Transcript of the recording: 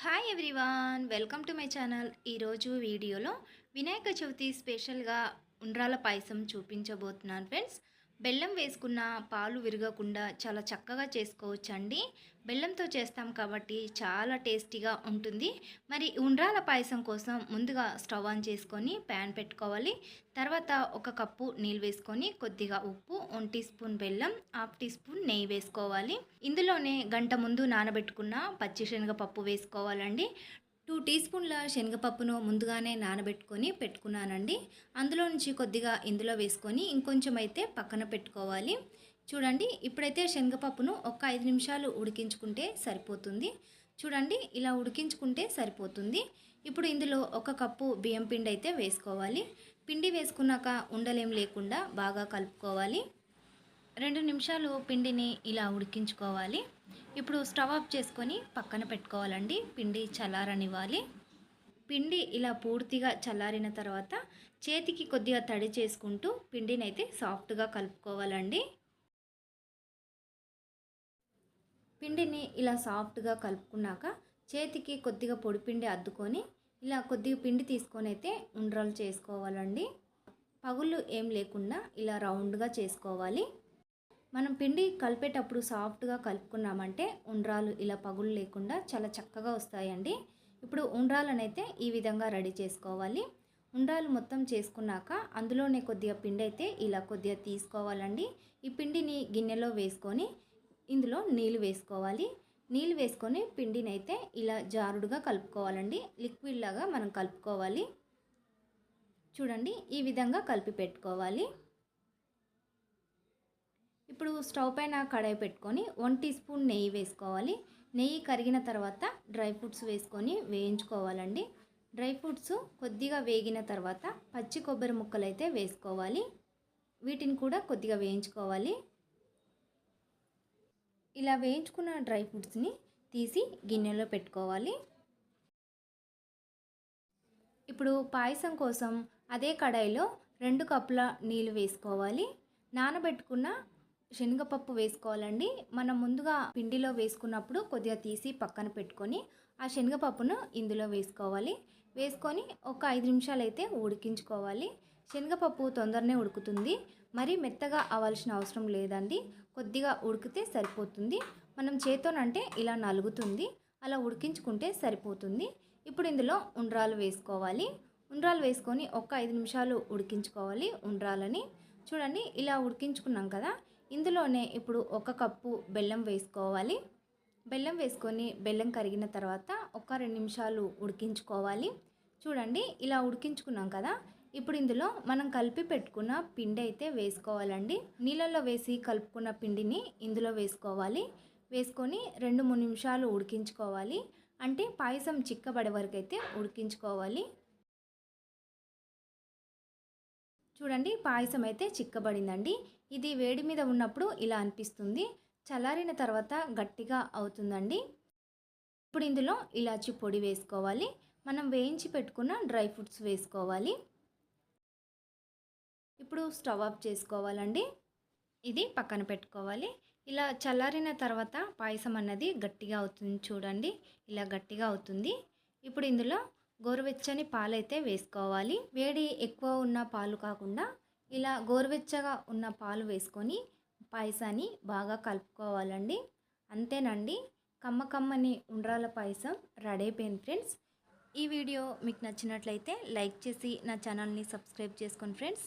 Hi everyone welcome to my channel ఈరోజు వీడియోలో వినాయక చవితి స్పెషల్గా ఉండ్రాల పాయసం చూపించబోతున్నాను ఫ్రెండ్స్ బెల్లం వేసుకున్న పాలు విరగకుండా చాలా చక్కగా చేసుకోవచ్చండి. బెల్లంతో చేస్తాం కాబట్టి చాలా టేస్టీగా ఉంటుంది. మరి ఉండ్రాల పాయసం కోసం ముందుగా స్టవ్ ఆన్ చేసుకొని ప్యాన్ పెట్టుకోవాలి. తర్వాత ఒక కప్పు నీళ్ళు వేసుకొని కొద్దిగా ఉప్పు వన్ టీ స్పూన్ బెల్లం హాఫ్ టీ స్పూన్ నెయ్యి వేసుకోవాలి. ఇందులోనే గంట ముందు నానబెట్టుకున్న పచ్చిశనగపప్పు వేసుకోవాలండి. టూ టీ స్పూన్ల శనగపప్పును ముందుగానే నానబెట్టుకొని పెట్టుకున్నానండి. అందులో నుంచి కొద్దిగా ఇందులో వేసుకొని ఇంకొంచెం అయితే పక్కన పెట్టుకోవాలి. చూడండి ఇప్పుడైతే శనగపప్పును ఒక ఐదు నిమిషాలు ఉడికించుకుంటే సరిపోతుంది. చూడండి ఇలా ఉడికించుకుంటే సరిపోతుంది. ఇప్పుడు ఇందులో ఒక కప్పు బియ్యం పిండి అయితే వేసుకోవాలి. పిండి వేసుకున్నాక ఉండలేం లేకుండా బాగా కలుపుకోవాలి. రెండు నిమిషాలు పిండిని ఇలా ఉడికించుకోవాలి. ఇప్పుడు స్టవ్ ఆఫ్ చేసుకొని పక్కన పెట్టుకోవాలండి. పిండి చల్లారనివ్వాలి. పిండి ఇలా పూర్తిగా చల్లారిన తర్వాత చేతికి కొద్దిగా తడి చేసుకుంటూ పిండిని అయితే సాఫ్ట్గా కలుపుకోవాలండి. పిండిని ఇలా సాఫ్ట్గా కలుపుకున్నాక చేతికి కొద్దిగా పొడిపిండి అద్దుకొని ఇలా కొద్దిగా పిండి తీసుకొని అయితే ఉండ్రాలు చేసుకోవాలండి. పగుళ్ళు ఏం లేకుండా ఇలా రౌండ్గా చేసుకోవాలి. మనం పిండి కలిపేటప్పుడు సాఫ్ట్గా కలుపుకున్నామంటే ఉండ్రాలు ఇలా పగులు లేకుండా చాలా చక్కగా వస్తాయండి. ఇప్పుడు ఉండ్రాలనైతే ఈ విధంగా రెడీ చేసుకోవాలి. ఉండ్రాలు మొత్తం చేసుకున్నాక అందులోనే కొద్దిగా పిండి అయితే ఇలా కొద్దిగా తీసుకోవాలండి. ఈ పిండిని గిన్నెలో వేసుకొని ఇందులో నీళ్ళు వేసుకోవాలి. నీళ్ళు వేసుకొని పిండిని అయితే ఇలా జారుడుగా కలుపుకోవాలండి. లిక్విడ్ లాగా మనం కలుపుకోవాలి. చూడండి ఈ విధంగా కలిపి పెట్టుకోవాలి. ఇప్పుడు స్టవ్ పైన కడాయి పెట్టుకొని వన్ టీ స్పూన్ నెయ్యి వేసుకోవాలి. నెయ్యి కరిగిన తర్వాత డ్రై ఫ్రూట్స్ వేసుకొని వేయించుకోవాలండి. డ్రై ఫ్రూట్స్ కొద్దిగా వేగిన తర్వాత పచ్చి కొబ్బరి ముక్కలు అయితే వేసుకోవాలి. వీటిని కూడా కొద్దిగా వేయించుకోవాలి. ఇలా వేయించుకున్న డ్రై ఫ్రూట్స్ని తీసి గిన్నెలో పెట్టుకోవాలి. ఇప్పుడు పాయసం కోసం అదే కడాయిలో రెండు కప్పుల నీళ్ళు వేసుకోవాలి. నానబెట్టుకున్న శనగపప్పు వేసుకోవాలండి. మనం ముందుగా పిండిలో వేసుకున్నప్పుడు కొద్దిగా తీసి పక్కన పెట్టుకొని ఆ శనగపప్పును ఇందులో వేసుకోవాలి. వేసుకొని ఒక ఐదు నిమిషాలు అయితే ఉడికించుకోవాలి. శనగపప్పు తొందరనే ఉడుకుతుంది. మరి మెత్తగా అవ్వాల్సిన అవసరం లేదండి. కొద్దిగా ఉడికితే సరిపోతుంది. మనం చేతోనంటే ఇలా నలుగుతుంది. అలా ఉడికించుకుంటే సరిపోతుంది. ఇప్పుడు ఇందులో ఉండ్రాలు వేసుకోవాలి. ఉండ్రాలు వేసుకొని ఒక ఐదు నిమిషాలు ఉడికించుకోవాలి ఉండ్రాలని చూడండి ఇలా ఉడికించుకున్నాం కదా. ఇందులోనే ఇప్పుడు ఒక కప్పు బెల్లం వేసుకోవాలి. బెల్లం వేసుకొని బెల్లం కరిగిన తర్వాత ఒక రెండు నిమిషాలు ఉడికించుకోవాలి. చూడండి ఇలా ఉడికించుకున్నాం కదా. ఇప్పుడు ఇందులో మనం కలిపి పెట్టుకున్న పిండి అయితే వేసుకోవాలండి. నీళ్ళల్లో వేసి కలుపుకున్న పిండిని ఇందులో వేసుకోవాలి. వేసుకొని రెండు మూడు నిమిషాలు ఉడికించుకోవాలి. అంటే పాయసం చిక్కబడే వరకు అయితే ఉడికించుకోవాలి. చూడండి పాయసం అయితే చిక్కబడిందండి. ఇది వేడి మీద ఉన్నప్పుడు ఇలా అనిపిస్తుంది. చల్లారిన తర్వాత గట్టిగా అవుతుందండి. ఇప్పుడు ఇందులో ఇలాచి పొడి వేసుకోవాలి. మనం వేయించి పెట్టుకున్న డ్రై ఫ్రూట్స్ వేసుకోవాలి. ఇప్పుడు స్టవ్ ఆఫ్ చేసుకోవాలండి. ఇది పక్కన పెట్టుకోవాలి. ఇలా చల్లారిన తర్వాత పాయసం అన్నది గట్టిగా అవుతుంది చూడండి. ఇలా గట్టిగా అవుతుంది. ఇప్పుడు ఇందులో గోరువెచ్చని పాలైతే వేసుకోవాలి. వేడి ఎక్కువ ఉన్న పాలు కాకుండా ఇలా గోరువెచ్చగా ఉన్న పాలు వేసుకొని పాయసాన్ని బాగా కలుపుకోవాలండి. అంతేనండి. కమ్మ కమ్మని ఉండ్రాల పాయసం రెడీ అయిపోయింది ఫ్రెండ్స్. ఈ వీడియో మీకు నచ్చినట్లయితే లైక్ చేసి నా ఛానల్ని సబ్స్క్రైబ్ చేసుకోండి ఫ్రెండ్స్.